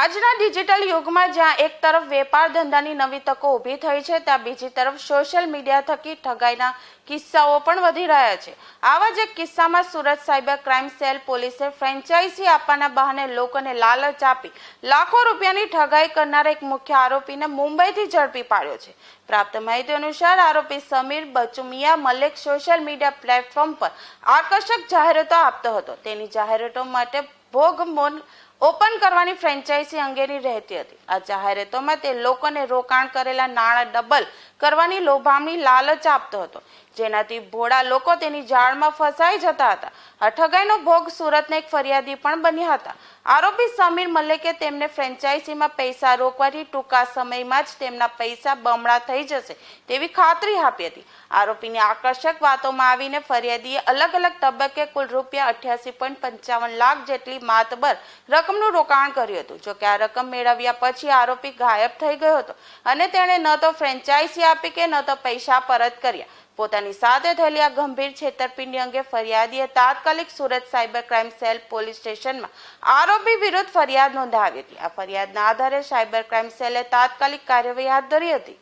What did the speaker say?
Digital યુગમાં જ્યાં એક તરફ વેપાર ધંધાની નવી તકો ઊભી થઈ છે, ત્યાં બીજી તરફ સોશિયલ મીડિયા થકી ઠગાઈના કિસ્સાઓ પણ વધી રહ્યા છે. આવા જ એક કિસ્સામાં સુરત સાયબર ક્રાઇમ સેલ પોલીસે ફ્રેન્ચાઇઝી આપવાના બહાને લોકોને લાલચ આપી લાખો રૂપિયાની ઠગાઈ કરનાર એક મુખ્ય આરોપીને મુંબઈથી ઝડપી પાડ્યો છે. પ્રાપ્ત માહિતી અનુસાર આરોપી Sameer Bachumiya Malek social media platform પર આકર્ષક જાહેરાતો આપતો હતો. તેની જાહેરાતો માટે ભોગ મોન ઓપન કરવાની ફ્રેન્ચાઇઝી અંગેની રહેતી હતી. આ જાહેરાતોમાં તે લોકોને રોકાણ કરેલા નાણાં ડબલ કરવાની લોભામણી લાલચ આપતો હતો. જેનાથી ભોળા લોકો તેની જાળમાં ફસાઈ જતા હતા. આ ભોગ સુરતના એક ફરિયાદી પણ બન્યા હતા. આરોપી સમીર મલેકે તેમને ફ્રેન્ચાઇઝીમાં પૈસા રોકવાથી ટૂંકા સમયમાં જ તેમના પૈસા બમણા થઈ જશે તેવી ખાતરી આપી હતી. આરોપીની આકર્ષક વાતોમાં આવીને ફરિયાદીએ અલગ અલગ તબક્કે કુલ રૂપિયા અઠ્યાસી પોઈન્ટ પંચાવન લાખ જેટલી માતબર રકમનું રોકાણ કર્યું હતું. જોકે આ રકમ મેળવ્યા પછી આરોપી ગાયબ થઈ ગયો હતો અને તેણે ન તો ફ્રેન્ચાઇઝી આપી કે ન તો પૈસા પરત કર્યા. પોતાની સાથે થયેલી આ ગંભીર છેતરપિંડી અંગે ફરિયાદીએ તાત્કાલિક Surat cyber crime cell police સ્ટેશનમાં આરોપી વિરુદ્ધ ફરિયાદ નોંધાવી હતી. આ ફરિયાદના આધારે સાયબર ક્રાઇમ સેલે તાત્કાલિક કાર્યવાહી હાથ ધરી હતી.